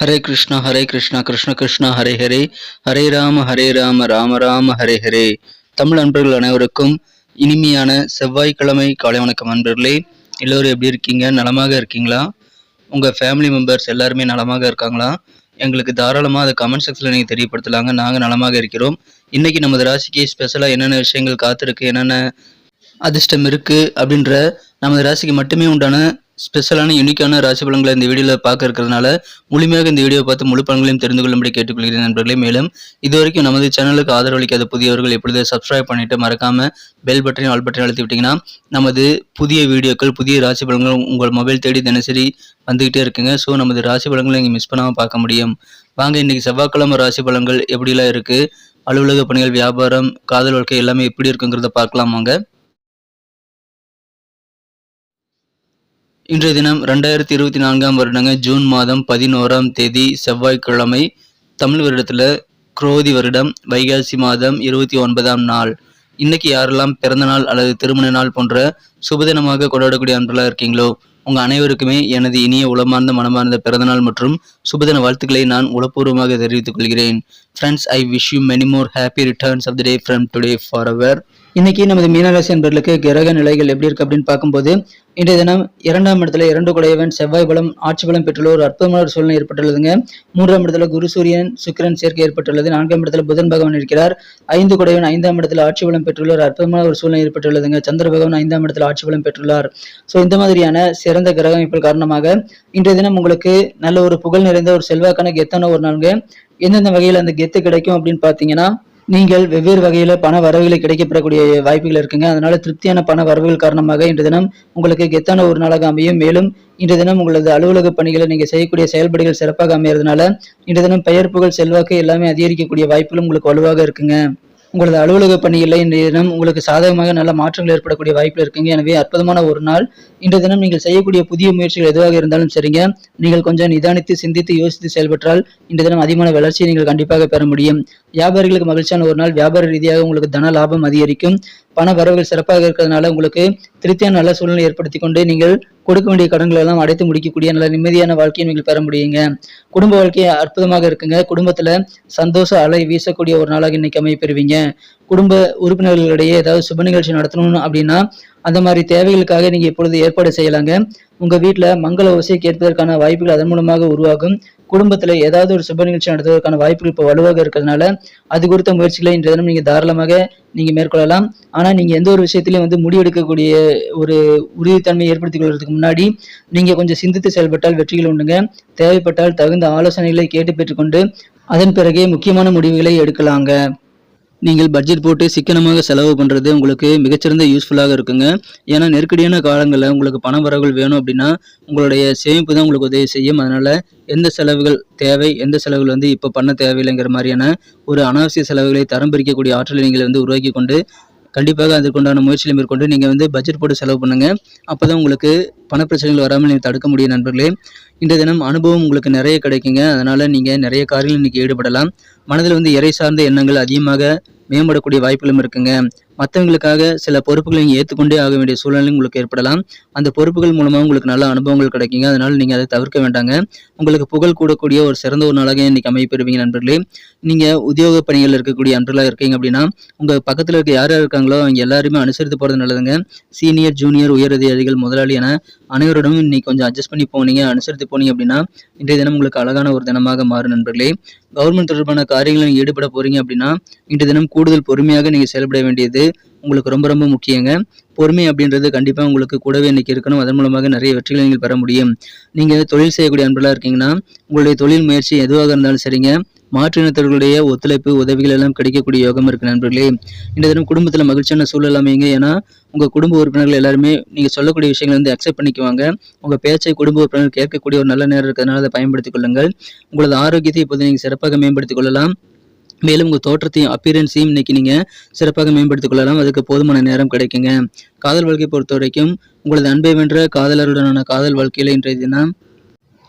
ஹரே கிருஷ்ணா ஹரே கிருஷ்ணா கிருஷ்ண கிருஷ்ணா ஹரே ஹரே. ஹரே ராம ஹரே ராம ராம ராம ஹரே ஹரே. தமிழ் அன்பர்கள் அனைவருக்கும் இனிமையான செவ்வாய்க்கிழமை காலை வணக்கம் அன்பர்களே. எல்லோரும் எப்படி இருக்கீங்க? நலமாக இருக்கீங்களா? உங்கள் ஃபேமிலி மெம்பர்ஸ் எல்லாருமே நலமாக இருக்காங்களா? எங்களுக்கு தாராளமாக அதை கமெண்ட் செக்ஷனில் நீங்கள் தெரியப்படுத்தலாங்க. நாங்கள் நலமாக இருக்கிறோம். இன்றைக்கி நமது ராசிக்கு ஸ்பெஷலாக என்னென்ன விஷயங்கள் காத்திருக்கு என்னென்ன அதிர்ஷ்டம் இருக்குது அப்படின்ற நமது ராசிக்கு மட்டுமே உண்டான ஸ்பெஷலான யூனிக்கான ராசி பலன்களை இந்த வீடியோவில் பார்க்க இருக்கிறதுனால முழுமையாக இந்த வீடியோ பார்த்து முழு பலன்களையும் தெரிந்து கொள்ளும்படி கேட்டுக்கொள்கிறேன் நண்பர்களே. மேலும் இதுவரைக்கும் நமது சேனலுக்கு ஆதரவளிக்காத புதியவர்கள் எப்பொழுது சப்ஸ்கிரைப் பண்ணிட்டு மறக்காம பெல் பட்டனையும் ஆல் பட்டனையும் அழுத்தி விட்டிங்கன்னா நமது புதிய வீடியோக்கள் புதிய ராசி பலன்கள் உங்கள் மொபைல் தேடி தினசரி வந்துக்கிட்டே இருக்குங்க. ஸோ நமது ராசி பலன்களை நீங்கள் மிஸ் பண்ணாமல் பார்க்க முடியும். வாங்க இன்றைக்கி செவ்வாய்க்கிழமை ராசி பலன்கள் எப்படிலாம் இருக்குது அலுவலக பணிகள் வியாபாரம் காதல் வாழ்க்கை எல்லாமே எப்படி இருக்குங்கிறத பார்க்கலாம் வாங்க. இன்றைய தினம் ரெண்டாயிரத்தி இருபத்தி நான்காம் வருடங்க ஜூன் மாதம் பதினோராம் தேதி செவ்வாய்க்கிழமை தமிழ் வருடத்தில் குரோதி வருடம் வைகாசி மாதம் இருபத்தி ஒன்பதாம் நாள். இன்னைக்கு யாரெல்லாம் பிறந்த நாள் அல்லது திருமண நாள் போன்ற சுபதினமாக கொண்டாடக்கூடிய அன்பெல்லாம் இருக்கீங்களோ உங்கள் அனைவருக்குமே எனது இனிய உளமார்ந்த மனமார்ந்த பிறந்தநாள் மற்றும் சுபதின வாழ்த்துக்களை நான் உளப்பூர்வமாக தெரிவித்துக் கொள்கிறேன். Friends I wish you many more happy returns of the day from today for our இன்னைக்கு நமது மீனராசி என்பர்களுக்கு கிரக நிலைகள் எப்படி இருக்கு அப்படின்னு பார்க்கும்போது இன்றைய தினம் இரண்டாம் இடத்துல இரண்டு குடையவன் செவ்வாய் பலம் ஆட்சி பலம் பெற்றுள்ள ஒரு அற்புதமான ஒரு சூழ்நிலை ஏற்பட்டுள்ளதுங்க. மூன்றாம் இடத்துல குரு சூரியன் சுக்கிரன் சேர்க்கை ஏற்பட்டுள்ளது. நான்காம் இடத்துல புதன் பகவான் இருக்கிறார். ஐந்து குடையவன் ஐந்தாம் இடத்துல ஆட்சி பலம் பெற்றுள்ள ஒரு அற்புதமான ஒரு சூழ்நிலை ஏற்பட்டுள்ளதுங்க. சந்திர பகவான் ஐந்தாம் இடத்துல ஆட்சி பலம் பெற்றுள்ளார். ஸோ இந்த மாதிரியான சிறந்த கிரக அமைப்புகள் காரணமாக இன்றைய தினம் உங்களுக்கு நல்ல ஒரு புகழ் நிறைந்த ஒரு செல்வாக்கான கெத்தான ஒரு நாளுங்க. எந்தெந்த வகையில் அந்த கெத்து கிடைக்கும் அப்படின்னு பார்த்தீங்கன்னா நீங்கள் வெவ்வேறு வகையில பண வரவுகளை கிடைக்கப்படக்கூடிய வாய்ப்புகள் இருக்குங்க. அதனால திருப்தியான பண வரவுகள் காரணமாக இன்று தினம் உங்களுக்கு கெத்தான ஒரு நாளாக அமையும். மேலும் இன்று தினம் உங்களது அலுவலக பணிகளை நீங்க செய்யக்கூடிய செயல்பாடுகள் சிறப்பாக அமையறதுனால இன்று தினம் பெயர் புகழ் செல்வாக்கு எல்லாமே அதிகரிக்கக்கூடிய வாய்ப்புகளும் உங்களுக்கு வலுவாக இருக்குங்க. உங்களது அலுவலக பணியில் இன்றைய தினம் உங்களுக்கு சாதகமாக நல்ல மாற்றங்கள் ஏற்படக்கூடிய வாய்ப்பில் இருக்குங்க. எனவே அற்புதமான ஒரு நாள். இன்றைய தினம் நீங்கள் செய்யக்கூடிய புதிய முயற்சிகள் எதுவாக இருந்தாலும் சரிங்க. நீங்கள் கொஞ்சம் நிதானித்து சிந்தித்து யோசித்து செயல்பட்டால் இன்றைய தினம் அதிகமான வளர்ச்சியை நீங்கள் கண்டிப்பாக பெற முடியும். வியாபாரிகளுக்கு மகிழ்ச்சியான ஒரு நாள். வியாபார ரீதியாக உங்களுக்கு தன லாபம் அதிகரிக்கும். பண வரவுகள் சிறப்பாக இருக்கிறதுனால உங்களுக்கு திருப்தியான நல்ல சூழ்நிலை ஏற்படுத்தி கொண்டு நீங்கள் கொடுக்க வேண்டிய கடன்களை எல்லாம் அடைத்து முடிக்கக்கூடிய நல்ல நிம்மதியான வாழ்க்கையை நீங்கள் பெற முடியுங்க. குடும்ப வாழ்க்கையை அற்புதமாக இருக்குங்க. குடும்பத்துல சந்தோஷ அலை வீசக்கூடிய ஒரு நாளாக இன்னைக்கு அமைய பெறுவீங்க. குடும்ப உறுப்பினர்களிடையே ஏதாவது சுப நிகழ்ச்சி நடத்தணும் அப்படின்னா அந்த மாதிரி தேவைகளுக்காக நீங்க இப்பொழுது ஏற்பாடு செய்யலாங்க. உங்க வீட்டுல மங்கள ஓசையை கேட்பதற்கான வாய்ப்புகள் அதன் மூலமாக உருவாகும். குடும்பத்துல ஏதாவது ஒரு சுப நிகழ்ச்சி நடத்துவதற்கான வாய்ப்புகள் இப்போ வலுவாக இருக்கிறதுனால அது குறித்த முயற்சிகளை இன்றைய தினம் நீங்க தாராளமாக நீங்க மேற்கொள்ளலாம். ஆனா நீங்க எந்த ஒரு விஷயத்திலையும் வந்து முடிவெடுக்கக்கூடிய ஒரு உறுதித்தன்மையை ஏற்படுத்திக் கொள்வதற்கு முன்னாடி நீங்க கொஞ்சம் சிந்தித்து செயல்பட்டால் வெற்றிகள் உண்டுங்க. தேவைப்பட்டால் தகுந்த ஆலோசனைகளை கேட்டு பெற்றுக்கொண்டு அதன் பிறகே முக்கியமான முடிவுகளை எடுக்கலாங்க. நீங்கள் பட்ஜெட் போட்டு சிக்கனமாக செலவு பண்ணுறது உங்களுக்கு மிகச்சிறந்த யூஸ்ஃபுல்லாக இருக்குங்க. ஏன்னா நெருக்கடியான காலங்களில் உங்களுக்கு பண வரவுகள் வேணும் அப்படின்னா உங்களுடைய சேமிப்பு தான் உங்களுக்கு உதவி செய்யும். அதனால் எந்த செலவுகள் தேவை எந்த செலவுகள் வந்து இப்போ பண்ண தேவையில்லைங்கிற மாதிரியான ஒரு அனாவசிய செலவுகளை தரம் பிரிக்கக்கூடிய ஆற்றலை நீங்கள் வந்து உருவாக்கி கொண்டு கண்டிப்பாக அதற்குண்டான முயற்சியில் மேற்கொண்டு நீங்கள் வந்து பட்ஜெட் போட்டு செலவு பண்ணுங்கள் அப்போ தான் உங்களுக்கு பணப்பிரச்சனைகள் வராமல் நீங்கள் தடுக்க முடியும் நண்பர்களே. இன்றைய தினம் அனுபவம் உங்களுக்கு நிறைய கிடைக்குங்க. அதனால் நீங்கள் நிறைய காரியங்கள் இன்றைக்கி ஈடுபடலாம். மனதில் வந்து இறை சார்ந்த எண்ணங்கள் அதிகமாக மேம்படக்கூடிய வாய்ப்புகளும் இருக்குங்க. மற்றவங்களுக்காக சில பொறுப்புகளை நீங்கள் ஏற்றுக்கொண்டே ஆக வேண்டிய சூழ்நிலை உங்களுக்கு ஏற்படலாம். அந்த பொறுப்புகள் மூலமாக உங்களுக்கு நல்ல அனுபவங்கள் கிடைக்குங்க. அதனால் நீங்கள் அதை தவிர்க்க வேண்டாங்க. உங்களுக்கு புகழ் கூடக்கூடிய ஒரு சிறந்த ஒரு நாளாக இன்றைக்கி அமைப்பெறுவீங்க நண்பர்களே. நீங்கள் உத்தியோக பணிகள் இருக்கக்கூடிய அன்றலாக இருக்கீங்க அப்படின்னா உங்கள் பக்கத்தில் இருக்க யார் யார் இருக்காங்களோ அவங்க எல்லாருமே அனுசரித்து போகிறது நல்லதுங்க. சீனியர் ஜூனியர் உயர் அதிகாரிகள் முதலாளி என அனைவரிடமும் இன்னைக்கு கொஞ்சம் அட்ஜஸ்ட் பண்ணி போனீங்க அனுசரித்து போனீங்க அப்படின்னா இன்றைய தினம் உங்களுக்கு அழகான ஒரு தினமாக மாறும் நண்பர்களே. கவர்மெண்ட் தொடர்பான காரியங்களில் ஈடுபட போறீங்க அப்படின்னா இன்றைய தினம் கூடுதல் பொறுமையாக நீங்கள் செயல்பட வேண்டியது உங்களுக்கு ரொம்ப ரொம்ப முக்கியங்க. பொறுமை அப்படின்றது கண்டிப்பாக உங்களுக்கு கூடவே இன்றைக்கி இருக்கணும். அதன் மூலமாக நிறைய வெற்றிகளை நீங்கள் பெற முடியும். நீங்கள் தொழில் செய்யக்கூடிய அன்பர்களாக இருக்கீங்கன்னா உங்களுடைய தொழில் முயற்சி எதுவாக இருந்தாலும் சரிங்க. மாற்றினத்தவர்களுடைய ஒத்துழைப்பு உதவிகள் எல்லாம் கிடைக்கக்கூடிய யோகம் இருக்கு நண்பர்களே. இந்த தினம் குடும்பத்தில் மகிழ்ச்சியான சூழல் அமைங்க ஏன்னா உங்கள் குடும்ப உறுப்பினர்கள் எல்லாருமே நீங்கள் சொல்லக்கூடிய விஷயங்களை வந்து அக்செப்ட் பண்ணிக்குவாங்க. உங்கள் பேச்சை குடும்ப உறுப்பினர்கள் கேட்கக்கூடிய ஒரு நல்ல நேரம் இருக்கிறதுனால அதை பயன்படுத்திக் கொள்ளுங்கள். உங்களது ஆரோக்கியத்தை இப்போது நீங்கள் சிறப்பாக மேம்படுத்திக் கொள்ளலாம். மேலும் உங்கள் தோற்றத்தையும் அப்பியரன்ஸையும் இன்னைக்கு நீங்கள் சிறப்பாக மேம்படுத்திக் கொள்ளலாம். அதுக்கு போதுமான நேரம் கிடைக்குங்க. காதல் வாழ்க்கை பொறுத்த வரைக்கும் உங்களது அன்பை வென்ற காதலருடனான காதல் வாழ்க்கையில் இன்றைய தினம்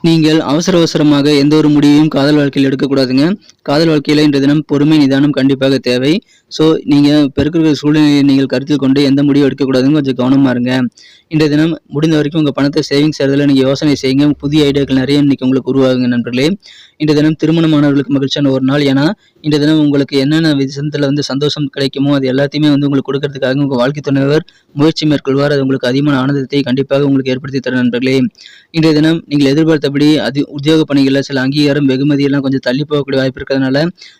நீங்கள் அவசர அவசரமாக எந்த ஒரு முடிவையும் காதல் வாழ்க்கையில் எடுக்கக்கூடாதுங்க. காதல் வாழ்க்கையில் இன்றைய தினம் பொறுமை நிதானம் கண்டிப்பாக தேவை. ஸோ நீங்கள் இப்போ இருக்கிற சூழ்நிலையை நீங்கள் கருத்தில் கொண்டு எந்த முடிவும் எடுக்கக்கூடாதுன்னு கொஞ்சம் கவனமாக இருங்க. இன்றைய தினம் முடிந்த வரைக்கும் உங்கள் பணத்தை சேவிங்ஸ் செய்கிறதுல நீங்கள் யோசனை செய்யுங்க. புதிய ஐடியாக்கள் நிறைய இன்னைக்கு உங்களுக்கு உருவாகுங்க நண்பர்களே. இன்றைய தினம் திருமணமானவர்களுக்கு மகிழ்ச்சியான ஒரு நாள். ஏன்னா இன்றைய தினம் உங்களுக்கு என்னென்ன விஷயத்தில் வந்து சந்தோஷம் கிடைக்குமோ அது எல்லாத்தையுமே வந்து உங்களுக்கு கொடுக்கறதுக்காக உங்கள் வாழ்க்கை துணைவர் முயற்சி மேற்கொள்வார். அது உங்களுக்கு அதிகமான ஆனந்தத்தை கண்டிப்பாக உங்களுக்கு ஏற்படுத்தி தரும் நண்பர்களே. இன்றைய தினம் நீங்கள் எதிர்பார்த்த மற்றபடி அது உத்தியோக பணிகளில் சில அங்கீகாரம் வெகுமதி எல்லாம் கொஞ்சம் தள்ளி போகக்கூடிய வாய்ப்பு இருக்கிறதுனால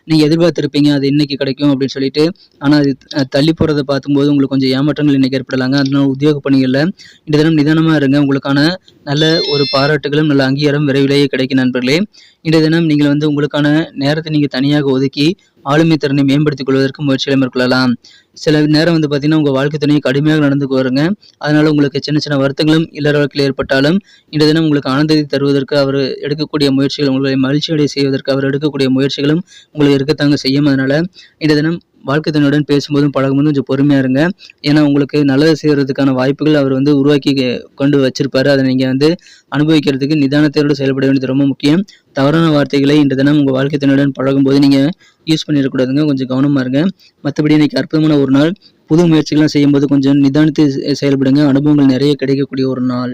நீங்கள் எதிர்பார்த்துருப்பீங்க அது இன்னைக்கு கிடைக்கும் அப்படின்னு சொல்லிட்டு. ஆனால் அது தள்ளி போகிறத பார்க்கும்போது உங்களுக்கு கொஞ்சம் ஏமாற்றங்கள் இன்னைக்கு ஏற்படலாங்க. அதனால உத்தியோக பணிகளில் இந்த தினம் நிதானமாக இருங்க. உங்களுக்கான நல்ல ஒரு பாராட்டுகளும் நல்ல அங்கீகாரம் விரைவிலேயே கிடைக்கும் நண்பர்களே. இன்றைய தினம் நீங்கள் வந்து உங்களுக்கான நேரத்தை நீங்கள் தனியாக ஒதுக்கி ஆளுமை திறனை மேம்படுத்திக் கொள்வதற்கு முயற்சிகளை மேற்கொள்ளலாம். சில நேரம் வந்து பார்த்தீங்கன்னா உங்கள் வாழ்க்கை துணையை கடுமையாக நடந்துக்குவாருங்க அதனால் உங்களுக்கு சின்ன சின்ன வருத்தங்களும் இல்லற வாழ்க்கையில் ஏற்பட்டாலும் இன்றைய தினம் உங்களுக்கு ஆனந்தத்தை தருவதற்கு அவர் எடுக்கக்கூடிய முயற்சிகள் உங்களை மகிழ்ச்சியடைய செய்வதற்கு அவர் எடுக்கக்கூடிய முயற்சிகளும் உங்களுக்கு இருக்கத்தாங்க செய்யும். அதனால் இன்றைய தினம் வாழ்க்கை துணையுடன் பேசும்போதும் பழகும்போதும் கொஞ்சம் பொறுமையாக இருங்க. ஏன்னா உங்களுக்கு நல்லது செய்கிறதுக்கான வாய்ப்புகள் அவர் வந்து உருவாக்கி கொண்டு வச்சிருப்பாரு. அதை நீங்கள் வந்து அனுபவிக்கிறதுக்கு நிதானத்தோடு செயல்பட வேண்டியது ரொம்ப முக்கியம். தவறான வார்த்தைகளை இன்று தினம் உங்கள் வாழ்க்கை துணையுடன் பழகும்போது நீங்கள் யூஸ் பண்ணிடக்கூடாதுங்க. கொஞ்சம் கவனமாக இருங்க. மற்றபடி இன்றைக்கி அற்புதமான ஒரு நாள். புது முயற்சிகள்லாம் செய்யும்போது கொஞ்சம் நிதானித்து செயல்படுங்க. அனுபவங்கள் நிறைய கிடைக்கக்கூடிய ஒரு நாள்.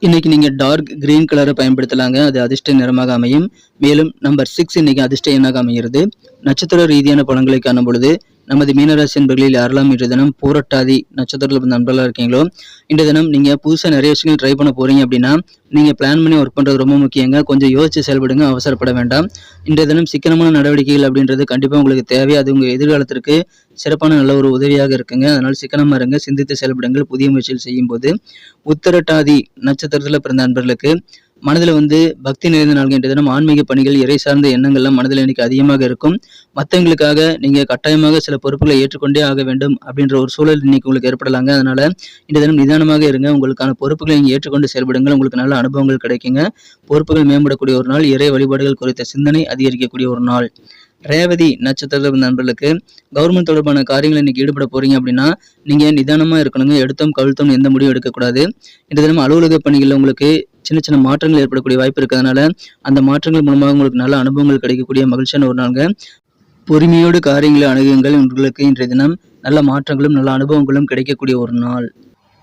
இன்னைக்கு நீங்கள் டார்க் கிரீன் கலரை பயன்படுத்தலாங்க. அது அதிர்ஷ்ட நிறமாக அமையும். மேலும் நம்பர் சிக்ஸ் இன்னைக்கு அதிர்ஷ்ட எண்ணாக அமைகிறது. நட்சத்திர ரீதியான பலன்களை காணும் பொழுது நமது மீனராசி என்பர்களில் யாரெல்லாம் இன்று தினம் பூரட்டாதி நட்சத்திரத்தில் பிறந்த நண்பர்களாக இருக்கீங்களோ இன்று தினம் நீங்கள் புதுசாக நிறைய விஷயங்கள் ட்ரை பண்ண போகிறீங்க அப்படின்னா நீங்கள் பிளான் பண்ணி ஒர்க் பண்ணுறது ரொம்ப முக்கியங்க. கொஞ்சம் யோசித்து செயல்படுங்க அவசரப்பட வேண்டாம். இன்றைய தினம் சிக்கனமான நடவடிக்கைகள் அப்படின்றது கண்டிப்பாக உங்களுக்கு தேவை. அது உங்கள் எதிர்காலத்திற்கு சிறப்பான நல்ல ஒரு உதவியாக இருக்குங்க. அதனால் சிக்கனமாக இருங்க சிந்தித்து செயல்படுங்கள். புதிய முயற்சிகள் செய்யும்போது. உத்தரட்டாதி நட்சத்திரத்தில் பிறந்த நண்பர்களுக்கு மனதில் வந்து பக்தி நிறைந்த நாள்கள் இன்றைய தினம் ஆன்மீக பணிகள் இறை சார்ந்த எண்ணங்கள்லாம் மனதில் இன்னைக்கு அதிகமாக இருக்கும். மற்றவங்களுக்காக நீங்கள் கட்டாயமாக சில பொறுப்புகளை ஏற்றுக்கொண்டே ஆக வேண்டும் அப்படின்ற ஒரு சூழல் இன்னைக்கு உங்களுக்கு ஏற்படலாங்க. அதனால இந்த தினம் நிதானமாக இருங்க. உங்களுக்கான பொறுப்புகளை நீங்கள் ஏற்றுக்கொண்டு செயல்படுங்கள். உங்களுக்கு நல்ல அனுபவங்கள் கிடைக்குங்க. பொறுப்புகள் மேம்படக்கூடிய ஒரு நாள் இறை வழிபாடுகள் குறித்த சிந்தனை அதிகரிக்கக்கூடிய ஒரு நாள். ரேவதி நட்சத்திரத்தில் நண்பர்களுக்கு கவர்மெண்ட் தொடர்பான காரியங்கள் இன்னைக்கு ஈடுபட போறீங்க அப்படின்னா நீங்க நிதானமா இருக்கணுங்க. எடுத்தோம் கவிழ்த்தோம் எந்த முடிவும் எடுக்கக்கூடாது. இந்த தினம் அலுவலக பணிகளில் உங்களுக்கு சின்ன சின்ன மாற்றங்கள் ஏற்படக்கூடிய வாய்ப்பு இருக்கிறதுனால அந்த மாற்றங்கள் மூலமாக உங்களுக்கு நல்ல அனுபவங்கள் கிடைக்கக்கூடிய மகிழ்ச்சியான ஒரு நாளுங்க. பொறுமையோடு காரியங்களை அணுகுங்கள். உங்களுக்கு இன்றைய தினம் நல்ல மாற்றங்களும் நல்ல அனுபவங்களும் கிடைக்கக்கூடிய ஒரு நாள்.